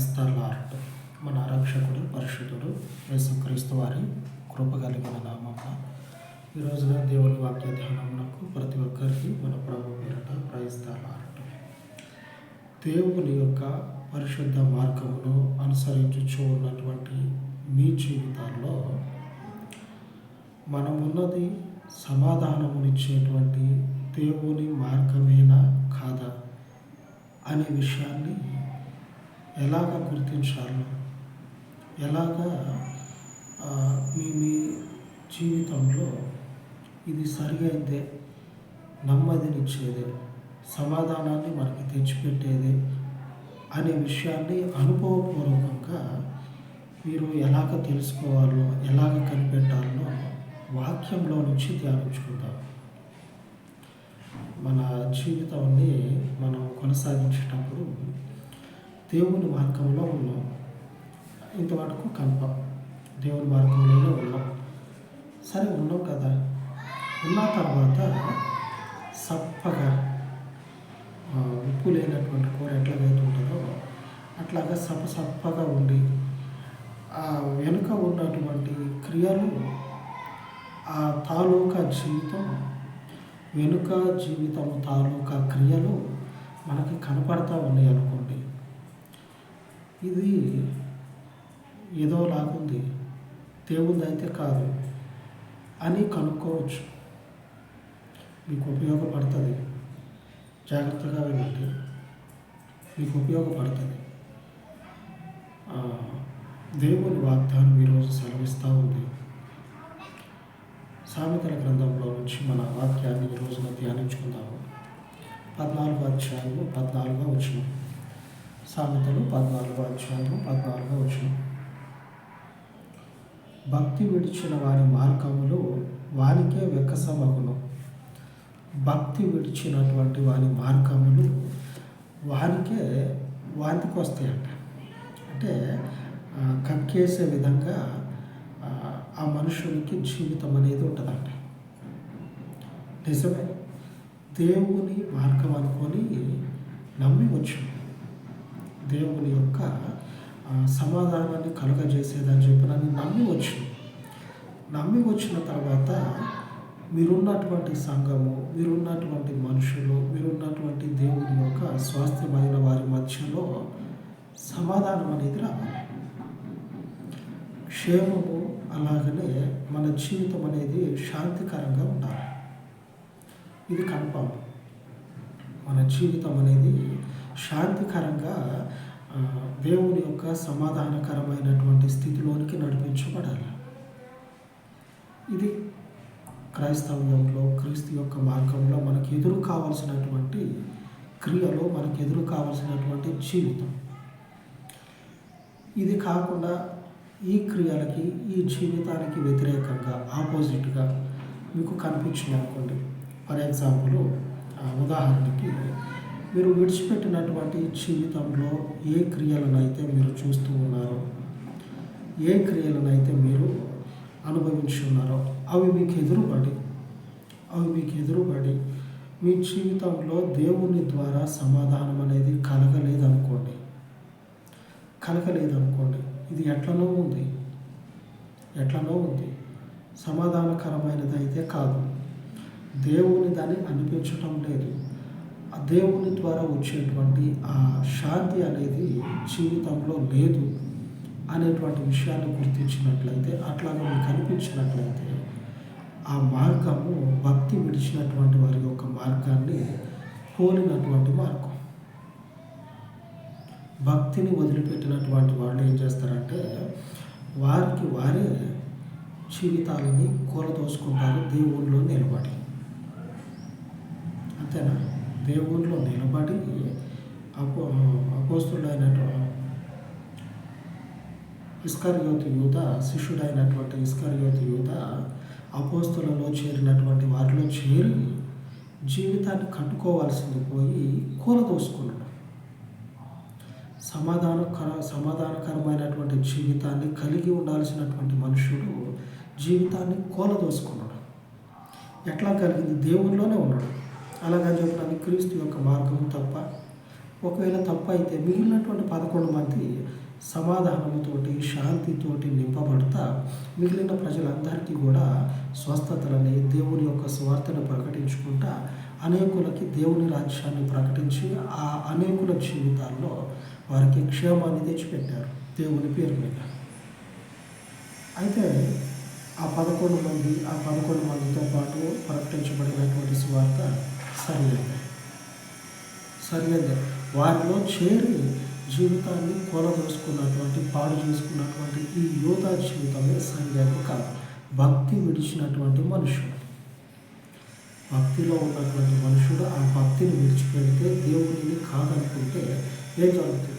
క్రైస్తలార్ట్ మన రక్షకుడు పరిశుద్ధుడు యేసుక్రీస్తు వారి కృప కలిగిన నామమున ఈ రోజున దేవుని వాక్య ధ్యానమునకు ప్రతి ఒక్కరికి మన ప్రభు పేరట క్రైస్తలార్ట్ దేవుని యొక్క పరిశుద్ధ మార్గమును అనుసరించుచూ ఉన్నటువంటి మీ జీవితాల్లో మనమున్నది సమాధానమునిచ్చేటువంటి దేవుని మార్గమేనా కాదా అనే విషయాన్ని ఎలాగ గుర్తించాలో ఎలాగ మీ మీ జీవితంలో ఇది సరియైందే నెమ్మదినిచ్చేదే సమాధానాన్ని మనకి తెచ్చిపెట్టేదే అనే విషయాన్ని అనుభవపూర్వకంగా మీరు ఎలాగ తెలుసుకోవాలో ఎలాగ కనిపెట్టాలో వాక్యంలో నుంచి ధ్యానించుకుంటాం మన జీవితాన్ని మనం కొనసాగించేటప్పుడు దేవుని మార్గంలో ఉన్నాం. ఇంతవరకు కన్ఫర్మ్ దేవుని మార్గంలోనే ఉన్నాం. సరే ఉన్నాం కదా. ఉన్న తర్వాత సప్పగా ఉప్పు లేనటువంటి కూర ఎట్లాగైతే ఉంటుందో అట్లాగా సప్ప సప్పగా ఉండి ఆ వెనుక ఉన్నటువంటి క్రియలు ఆ తాలూకా జీవితం వెనుక జీవితం తాలూకా క్రియలు మనకి కనపడతా ఉన్నాయి అనుకోండి. ఇది ఏదో లాగుంది. దేవుంది అయితే కాదు అని కనుక్కోవచ్చు. మీకు ఉపయోగపడుతుంది. జాగ్రత్తగా వినండి. మీకు ఉపయోగపడుతుంది. దేవుని వాగ్దానం ఈరోజు సెలవిస్తూ ఉంది. సామెతల గ్రంథంలో నుంచి మన వాక్యాన్ని ఈ రోజున ధ్యానించుకుందాము. పద్నాలుగో అధ్యాయము పద్నాలుగో వచ్చినాము సామెతలు పద్నాలుగో అధ్యాయము పద్నాలుగో వచ్చిన భక్తి విడిచిన వారి మార్గములు వానికే వెక్కసమగును. భక్తి విడిచినటువంటి వారి మార్గములు వానికే వాంతికి వస్తాయంట. అంటే కక్కేసే విధంగా ఆ, ఆ మనుషునికి జీవితం అనేది ఉంటుందంట. నిజమే. దేవుని మార్గం అనుకొని నమ్మి వచ్చాం. దేవుని యొక్క సమాధానాన్ని కలుగజేసేదని చెప్పినని నమ్మి వచ్చాం నమ్మి వచ్చిన తర్వాత మీరున్నటువంటి సంఘము మీరున్నటువంటి మనుషులు మీరున్నటువంటి దేవుని యొక్క స్వాస్థ్యమైన వారి మధ్యలో సమాధానం అనేది రావాలి. క్షేమము అలాగనే మన జీవితం అనేది శాంతికరంగా ఉండాలి. ఇది కన్ఫామ్. మన జీవితం అనేది శాంతికరంగా దేవుని యొక్క సమాధానకరమైనటువంటి స్థితిలోనికి నడిపించబడాలి. ఇది క్రైస్తవ్యంలో క్రీస్తు యొక్క మార్గంలో మనకు ఎదురు కావాల్సినటువంటి క్రియలో మనకు ఎదురు కావాల్సినటువంటి జీవితం. ఇది కాకుండా ఈ క్రియలకి ఈ జీవితానికి వ్యతిరేకంగా ఆపోజిట్గా మీకు కనిపించింది అనుకోండి ఫర్ ఎగ్జాంపుల్ ఉదాహరణకి మీరు విడిచిపెట్టినటువంటి జీవితంలో ఏ క్రియలనైతే మీరు చూస్తూ ఉన్నారో ఏ క్రియలనైతే మీరు అనుభవించి ఉన్నారో అవి మీకు ఎదురుపడి అవి మీకు ఎదురుపడి మీ జీవితంలో దేవుని ద్వారా సమాధానం అనేది కలగలేదనుకోండి. కలగలేదనుకోండి. ఇది ఎట్లనో ఉంది. ఎట్లనో ఉంది. సమాధానకరమైనది అయితే కాదు. దేవుని దాన్ని అనిపించటం లేదు. ఆ దేవుని ద్వారా వచ్చేటువంటి ఆ శాంతి అనేది జీవితంలో లేదు అనేటువంటి విషయాన్ని గుర్తించినట్లయితే అట్లాగే మీకు కనిపించినట్లయితే ఆ మార్గము భక్తి విడిచినటువంటి వారి యొక్క మార్గాన్ని పోలినటువంటి మార్గం. భక్తిని వదిలిపెట్టినటువంటి వాళ్ళు ఏం చేస్తారంటే వారికి వారే జీవితాలని కూలదోసుకుంటారు దేవుళ్ళలో నిలబడి. అంతేనా? దేవుళ్ళలో నిలబడి అపో అపోస్తుడైనటువంటి ఇస్కర్యోతి యూత శిష్యుడైనటువంటి ఇస్కర్యోతి యూత అపోస్తులలో చేరినటువంటి వారిలో చేరి జీవితాన్ని కట్టుకోవాల్సింది పోయి కూలదోసుకున్నాడు. సమాధానకర సమాధానకరమైనటువంటి జీవితాన్ని కలిగి ఉండాల్సినటువంటి మనుషుడు జీవితాన్ని కూలదోసుకున్నాడు. ఎట్లా కలిగింది? దేవునిలోనే ఉన్నాడు. అలాగని చెప్పడానికి క్రీస్తు యొక్క మార్గం తప్ప ఒకవేళ తప్ప అయితే మిగిలినటువంటి పదకొండు మంది సమాధానంతోటి శాంతితోటి నింపబడతా మిగిలిన ప్రజలందరికీ కూడా స్వస్థతలని దేవుని యొక్క స్వార్థను ప్రకటించుకుంటా అనేకులకి దేవుని రాజ్యాన్ని ప్రకటించి ఆ అనేకుల జీవితాల్లో వారికి క్షేమాన్ని తెచ్చిపెట్టారు దేవుని పేరు మీద. అయితే ఆ పదకొండు మంది ఆ పదకొండు మందితో పాటు ప్రకటించబడినటువంటి స్వార్థ సరియైంది సరియైంది వారిలో చేరి జీవితాన్ని కొలదోసుకున్నటువంటి పాడు చేసుకున్నటువంటి ఈ యోధ జీవితమే సరియైంది కాదు. భక్తి విడిచినటువంటి మనుషుడు. భక్తిలో ఉన్నటువంటి మనుషుడు ఆ భక్తిని విడిచిపెడితే దేవుడిని కాదనుకుంటే ఏం జరుగుతుంది?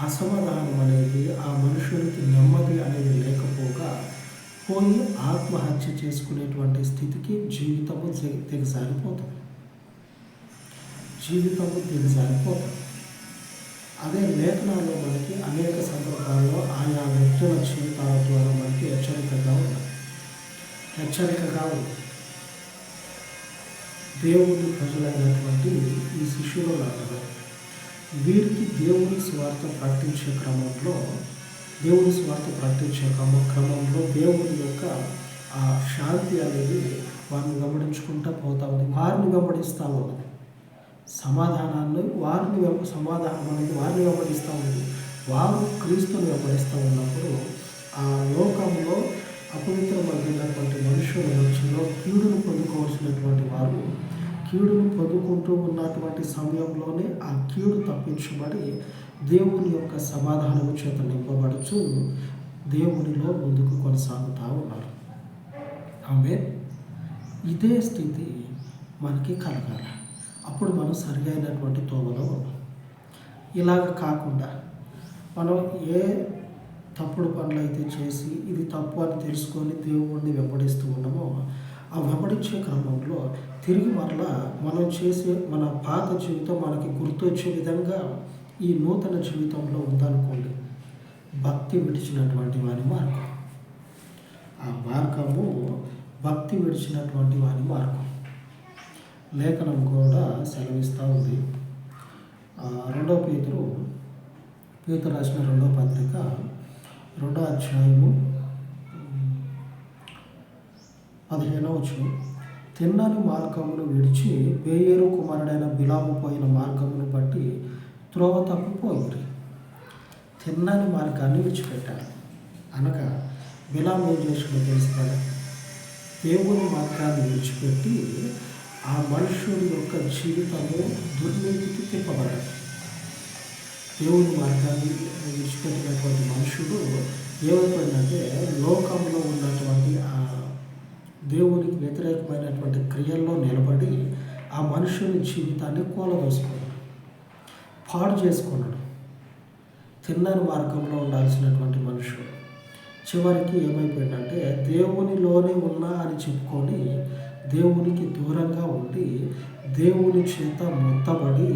అసమాధానం అనేది ఆ మనుషులకి నెమ్మది అనేది లేకపోగా పోయి ఆత్మహత్య చేసుకునేటువంటి స్థితికి జీవితము దిగజారిపోతుంది జీవితము దిగజారిపోతుంది అదే లేఖనాల్లో మనకి అనేక సందర్భాల్లో ఆయా వ్యక్తుల జీవితాల ద్వారా మనకి హెచ్చరికగా ఉంది హెచ్చరికగా ఉంది దేవుని ప్రజలైనటువంటి ఈ శిష్యులు లాంటి వీరికి దేవుని స్వార్థ ప్రకటించే క్రమంలో దేవుని స్వార్థ ప్రకటించే క్రమ క్రమంలో దేవుని యొక్క ఆ శాంతి అనేది వారిని గమనించుకుంటూ పోతా ఉంది. వారిని గమనిస్తూ ఉన్నది సమాధానాన్ని వారిని వెంబ సమాధానం అనేది వారిని వెంబడిస్తూ ఉంది. వారు క్రీస్తుని వెంబడిస్తూ ఉన్నప్పుడు ఆ లోకంలో అపవిత్రమైనటువంటి మనుషుల లక్ష్యంలో కీడును పొందుకోవాల్సినటువంటి వారు. కీడును పొందుకుంటూ ఉన్నటువంటి సమయంలోనే ఆ కీడు తప్పించబడి దేవుని యొక్క సమాధానం చేత నింపబడుచు దేవునిలో ముందుకు కొనసాగుతూ ఉన్నారు. ఆమె ఇదే స్థితి మనకి కలగాలి. అప్పుడు మనం సరిగైనటువంటి తోవలో ఉన్నాం. ఇలాగ కాకుండా మనం ఏ తప్పుడు పనులు అయితే చేసి ఇది తప్పు అని తెలుసుకొని దేవుణ్ణి వెంబడిస్తూ ఉన్నామో ఆ వెంబడించే క్రమంలో తిరిగి మరలా మనం చేసే మన పాత జీవితం మనకి గుర్తొచ్చే విధంగా ఈ నూతన జీవితంలో ఉందనుకోండి. భక్తి విడిచినటువంటి వారి మార్గం. ఆ మార్గము భక్తి విడిచినటువంటి వారి మార్గం. లేఖనం కూడా సెలవిస్తూ ఉంది. రెండవ పేతురు పేతురు రాసిన రెండవ పత్రిక రెండో అధ్యాయము పదిహేనవ వచ్చు తిన్నని మార్గమును విడిచి వేయేరు కుమారుడైన బిలాము పోయిన మార్గమును బట్టి త్రోవ తప్పిపోయింది తిన్నని మార్గాన్ని విడిచిపెట్టారు అనగా బిలాము ఏం చేసిందో తెలుసు? కదా దేవుని మార్గాన్ని విడిచిపెట్టి ఆ మనుషుడి యొక్క జీవితము దుర్నీతికి తిప్పబడాలి దేవుని మార్గాన్ని విడిచిపెట్టినటువంటి మనుషుడు ఏమైపోయిందంటే లోకంలో ఉన్నటువంటి ఆ దేవునికి వ్యతిరేకమైనటువంటి క్రియల్లో నిలబడి ఆ మనుషుని జీవితాన్ని కూలదోసుకున్నాడు. పాడు చేసుకున్నాడు. తిన్నని మార్గంలో ఉండాల్సినటువంటి మనుషుడు చివరికి ఏమైపోయిందంటే దేవునిలోనే ఉన్నా అని చెప్పుకొని దేవునికి దూరంగా దేవుని చేత మొత్తబడి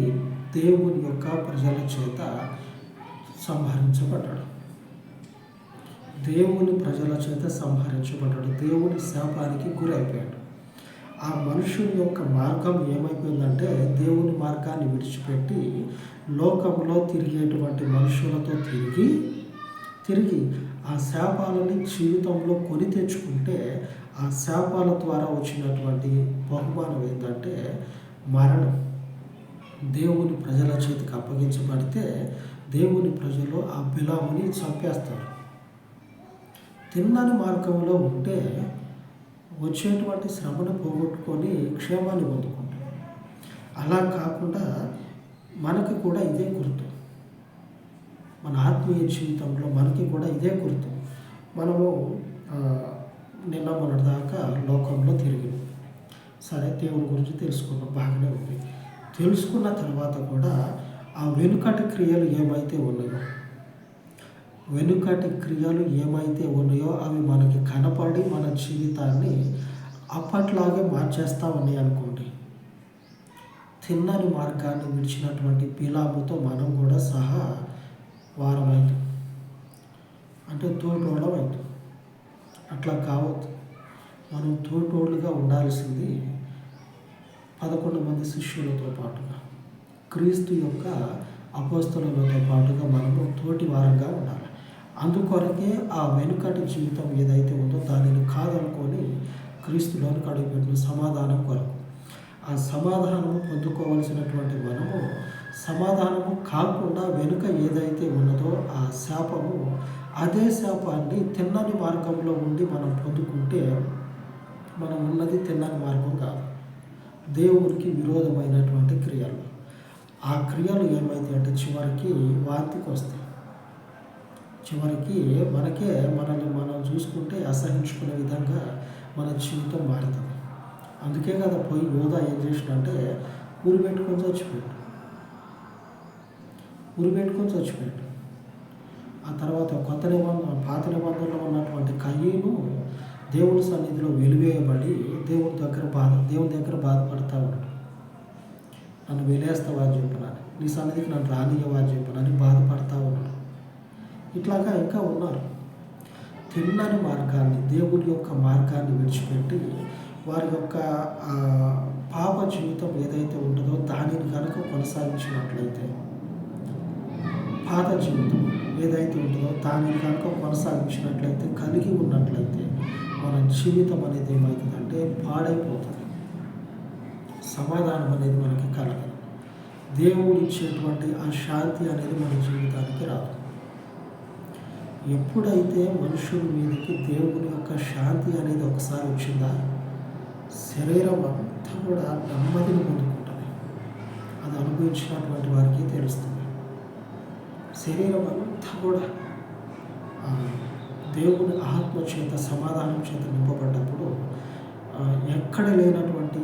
దేవుని యొక్క ప్రజల చేత సంహరించబడ్డాడు. దేవుని ప్రజల చేత సంహరించబడ్డాడు. దేవుని శాపానికి గురైపోయాడు. ఆ మనుషుని యొక్క మార్గం ఏమైపోయిందంటే దేవుని మార్గాన్ని విడిచిపెట్టి లోకంలో తిరిగేటువంటి మనుషులతో తిరిగి తిరిగి ఆ శాపాలని జీవితంలో కొని తెచ్చుకుంటే ఆ శాపాల ద్వారా వచ్చినటువంటి బహుమానం ఏంటంటే మరణం. దేవుని ప్రజల చేతికి అప్పగించబడితే దేవుని ప్రజలు ఆ బిలాముని చంపేస్తారు. తిన్నని మార్గంలో ఉంటే వచ్చేటువంటి శ్రమను పోగొట్టుకొని క్షేమాన్ని పొందుకుంటాం అలా కాకుండా మనకి కూడా ఇదే గుర్తు. మన ఆత్మీయ జీవితంలో మనకి కూడా ఇదే గుర్తు. మనము నిన్న మొన్నటి దాకా లోకంలో తిరిగి సరే దేవుని గురించి తెలుసుకున్న బాగానే ఉంది. తెలుసుకున్న తర్వాత కూడా ఆ వెనుకటి క్రియలు ఏమైతే ఉన్నాయో వెనుకటి క్రియలు ఏమైతే ఉన్నాయో అవి మనకి కనపడి మన జీవితాన్ని అప్పట్లాగే మార్చేస్తా ఉన్నాయి అనుకోండి. తిన్నని మార్గాన్ని విడిచినటువంటి పిలాముతో మనం కూడా సహా వారమైంది. అంటే తోటోళ్ళం అట్లా కావద్దు. మనం తోటోళ్ళుగా ఉండాల్సింది పదకొండు మంది శిష్యులతో పాటుగా. క్రీస్తు యొక్క అపోస్తలతో పాటుగా మనము తోటి వారంగా ఉండాలి. అందుకొరకే ఆ వెనుకటి జీవితం ఏదైతే ఉందో దానిని కాదనుకొని క్రీస్తులోనికి అడుగుపెట్టిన సమాధానం కొరకు. ఆ సమాధానము పొందుకోవలసినటువంటి మనము సమాధానము కాకుండా వెనుక ఏదైతే ఉన్నదో ఆ శాపము అదే శాపాన్ని తిన్నని మార్గంలో ఉండి మనం పొందుకుంటే మనం ఉన్నది తిన్నని మార్గం కాదు. దేవునికి విరోధమైనటువంటి క్రియలు. ఆ క్రియలు ఏమైతే అంటే చివరికి వాంతికి వస్తాయి. చివరికి మనకే మనల్ని మనం చూసుకుంటే అసహించుకునే విధంగా మన జీవితం మారుతుంది. అందుకే కదా పోయి యోధా ఏం చేసినంటే ఊరి పెట్టుకొని చచ్చిపోయాడు. ఊరి పెట్టుకొని చచ్చిపోయాడు. ఆ తర్వాత కొత్త నిబంధన పాత నిబంధనలో ఉన్నటువంటి కయ్యను దేవుని సన్నిధిలో వెలివేయబడి దేవుని దగ్గర బాధ దేవుని దగ్గర బాధపడతా ఉంటాడు నన్ను వెలేస్తావా అని చెప్పిన నీ సన్నిధికి నన్ను రానియవా అని చెప్పినని బాధపడతా ఉన్నాడు ఇట్లాగా ఇంకా ఉన్నారు. తిన్నని మార్గాన్ని దేవుని యొక్క మార్గాన్ని విడిచిపెట్టి వారి యొక్క పాప జీవితం ఏదైతే ఉంటుందో దానిని కనుక కొనసాగించినట్లయితే పాత జీవితం ఏదైతే ఉంటుందో దానిని కనుక కొనసాగించినట్లయితే కలిగి ఉన్నట్లయితే మన జీవితం అనేది ఏమవుతుందంటే పాడైపోతుంది. సమాధానం అనేది మనకి కలగదు. దేవుడు ఇచ్చేటువంటి ఆ శాంతి అనేది మన జీవితానికి రాదు. ఎప్పుడైతే మనుషుల మీదకి దేవుని యొక్క శాంతి అనేది ఒకసారి వచ్చిందా శరీరం అంతా కూడా నెమ్మదిని పొందుకుంటుంది. అది అనుభవించినటువంటి వారికి తెలుస్తుంది. శరీరం అంతా కూడా దేవుని ఆత్మ చేత సమాధానం చేత నింపబడ్డప్పుడు ఎక్కడ లేనటువంటి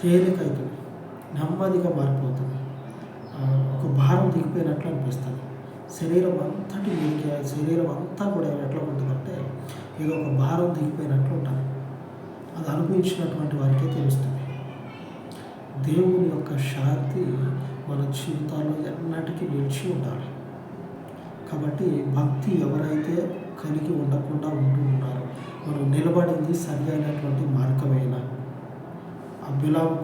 తేలికైతుంది నెమ్మదిగా మారిపోతుంది. ఒక భారం దిగిపోయినట్లు అనిపిస్తుంది. శరీరం అంతటి మీదకి శరీరం అంతా కూడా ఎట్లా ఉంటుందంటే ఏదో ఒక భారం దిగిపోయినట్లు ఉంటుంది. అది అనుభవించినటువంటి వారికే తెలుస్తుంది. దేవుని యొక్క శాంతి మన జీవితాల్లో ఎన్నటికీ నిలిచి ఉండాలి. కాబట్టి భక్తి ఎవరైతే కలిగి ఉండకుండా ఉంటూ ఉన్నారో మనం నిలబడింది సరి అయినటువంటి మార్గమేనా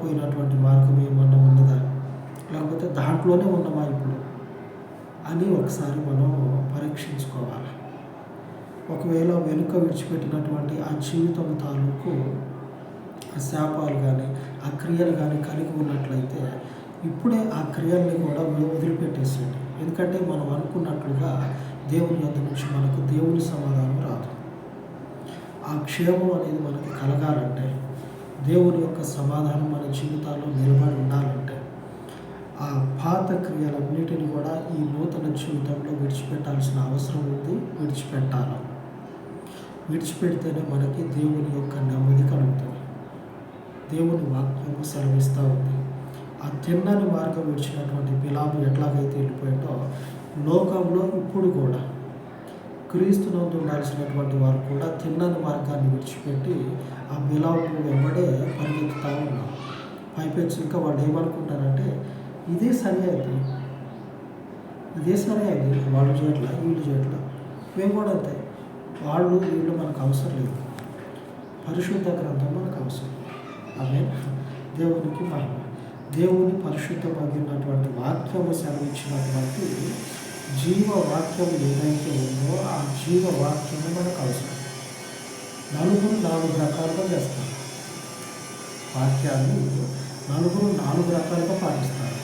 పోయినటువంటి మార్గం ఏమన్నా ఉన్నదా? లేకపోతే దాంట్లోనే ఉన్నమా ఇప్పుడు? అని ఒకసారి మనం పరీక్షించుకోవాలి. ఒకవేళ వెనుక విడిచిపెట్టినటువంటి ఆ జీవితం తాలూకు ఆ శాపాలు కానీ ఆ క్రియలు కానీ కలిగి ఉన్నట్లయితే ఇప్పుడే ఆ క్రియల్ని కూడా వదిలిపెట్టేసేయండి. ఎందుకంటే మనం అనుకున్నట్లుగా దేవుని వద్ద నుంచి మనకు దేవుని సమాధానం రాదు. ఆ క్షేమం అనేది మనకు కలగాలంటే దేవుని యొక్క సమాధానం మన జీవితాల్లో నిలబడి ఉండాలంటే ఆ పాత క్రియలన్నిటిని కూడా ఈ నూతన జీవితంలో విడిచిపెట్టాల్సిన అవసరం ఉంది విడిచిపెట్టాలి. విడిచిపెడితేనే మనకి దేవుని యొక్క నెమ్మది కలుగుతుంది. దేవుని వాక్యము సెలవిస్తూ ఉంది. ఆ తిన్నని మార్గం వచ్చినటువంటి బిలాము ఎట్లాగైతే వెళ్ళిపోయాడో లోకంలో ఇప్పుడు కూడా క్రీస్తునందు ఉండాల్సినటువంటి వారు కూడా తిన్నని మార్గాన్ని విడిచిపెట్టి ఆ బిలాము వెంబడే పరిగెత్తుతూ ఉన్నారు. పైపెచ్చు ఇంకా వాళ్ళు ఏమనుకుంటారంటే ఇదే సరి అయింది. ఇదే సరి అయింది. వాళ్ళు చేయట్లా వీళ్ళు చేయట్లా మేము కూడా అంతే. వాళ్ళు వీళ్ళు మనకు అవసరం లేదు. పరిశుద్ధ గ్రంథం మనకు అవసరం ఆమె దేవునికి మహిమ. దేవుని పరిశుద్ధమైనటువంటి వాక్యము సెలవిచ్చినటువంటి జీవ వాక్యం ఏదైతే ఉందో ఆ జీవవాక్యము మనకు అవసరం. నలుగురు నాలుగు రకాలుగా చేస్తారు. వాక్యాన్ని నలుగురు నాలుగు రకాలుగా పాటిస్తారు.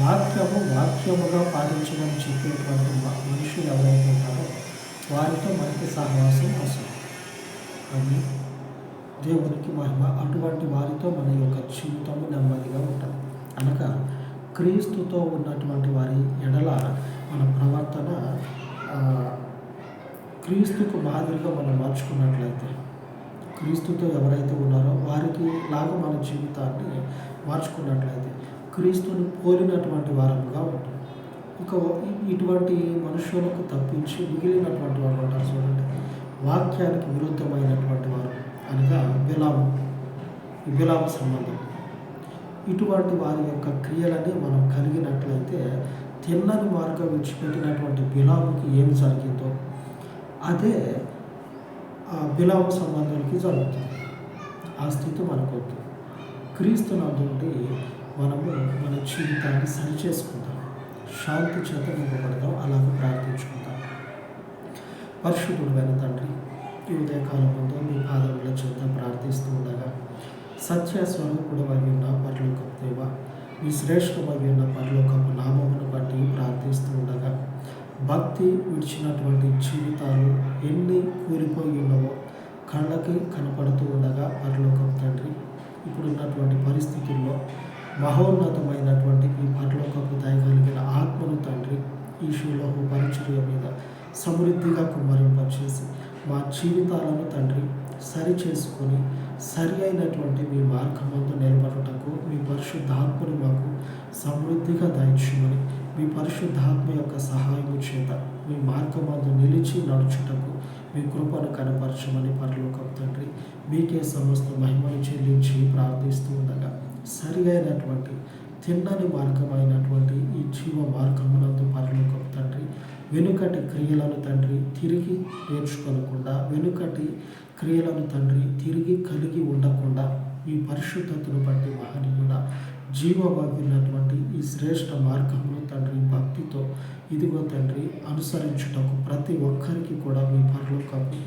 వాక్యము వాక్యముగా పాటించమని చెప్పేటువంటి మనుషులు ఎవరైతే ఉంటారో వారితో మనకి సహవాసం అవసరం. అని దేవునికి మహిమ అటువంటి వారితో మన యొక్క జీవితం క్రీస్తుతో ఉన్నటువంటి వారి ఎడల మన ప్రవర్తన క్రీస్తుకు మాదిరిగా మనం మార్చుకున్నట్లయితే క్రీస్తుతో ఎవరైతే ఉన్నారో వారికి లాగా మన జీవితాన్ని మార్చుకున్నట్లయితే క్రీస్తుని పోలినటువంటి వారముగా ఉంటుంది ఇక ఇటువంటి మనుషులకు తప్పించి మిగిలినటువంటి వారు అంటారు చూడండి. వాక్యానికి విరుద్ధమైనటువంటి వారు అనగా విలాము ఈ సంబంధం. ఇటువంటి వారి యొక్క క్రియలని మనం కలిగినట్లయితే తిన్నని మార్గం విడిచిపెట్టినటువంటి బిలాముకి ఏం జరిగిందో అదే ఆ బిలాము సంబంధానికి జరుగుతుంది. ఆ స్థితి మనకొద్దు. క్రీస్తు నందుండి మనము మన జీవితాన్ని సరిచేసుకుందాం. శాంతి చేత నింపబడదాం. అలాగే ప్రార్థించుకుందాం. పరిశుద్ధుడైన తండ్రి ఈ ఉదయకాలం ముందు మీ పాదముల చేత ప్రార్థిస్తూ ఉండగా సత్య స్వరూపుడు ఉన్న పరలోకపు దేవ ఈ శ్రేష్టమై ఉన్న పరలోకపు నామమును బట్టి ప్రార్థిస్తూ ఉండగా భక్తి విడిచినటువంటి జీవితాలు ఎన్ని కూలిపోయి ఉన్నవో కళ్ళకి కనపడుతూ ఉండగా పరలోకం తండ్రి ఇప్పుడున్నటువంటి పరిస్థితుల్లో మహోన్నతమైనటువంటి ఈ పరలోకపు దయగలిగిన ఆత్మను తండ్రి ఈ శిలోహు పరిచర్య మీద సమృద్ధిగా కుమ్మరింపచేసి మా జీవితాలను తండ్రి సరి చేసుకొని సరి అయినటువంటి మీ మార్గమందు నిలబడటకు మీ పరిశుద్ధాత్మని మాకు సమృద్ధిగా దయచేయమని మీ పరిశుద్ధాత్మ యొక్క సహాయము చేత మీ మార్గమందు నిలిచి నడుచుటకు మీ కృపను కనపరచమని పరలోకం తండ్రి మీకే సమస్త మహిమను చెల్లించి ప్రార్థిస్తూ ఉండగా సరి అయినటువంటి తిన్నని మార్గమైనటువంటి ఈ జీవ మార్గమునందు పరలోకం తండ్రి వెనుకటి క్రియలను తండ్రి తిరిగి నేర్చుకోనకుండా వెనుకటి క్రియలను తండ్రి తిరిగి కలిగి ఉండకుండా మీ పరిశుద్ధతను బట్టి మహనీయుడా జీవవాగినటువంటి ఈ శ్రేష్ఠ మార్గంలో తండ్రి భక్తితో ఇదిగో తండ్రి అనుసరించుటకు ప్రతి ఒక్కరికి కూడా మీ పరలోకపు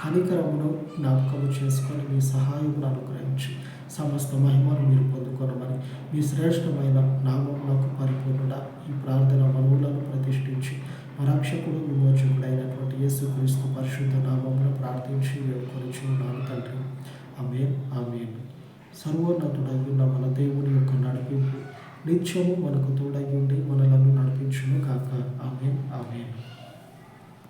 కనికరమును జ్ఞాపకము చేసుకొని మీ సహాయమును అనుగ్రహించి సమస్త మహిమను మీరు పొందుకొనమని మీ శ్రేష్టమైన నామములకు పరిపూర్ణుడ ఈ ప్రార్థన మనవులను ప్రతిష్ఠించి రక్షకుడు విమోచకుడైనటువంటి యేసుక్రీస్తు పరిశుద్ధ నామంలో ప్రార్థించి వేడుకొని ఉన్నాను తండ్రి. అమేన్ ఆమెన్. సర్వోన్నతుడై ఉన్న మన దేవుని యొక్క నడిపింపు నిత్యము మనకు తోడై ఉండి మనలను నడిపించును కాక ఆమెన్ ఆమెన్.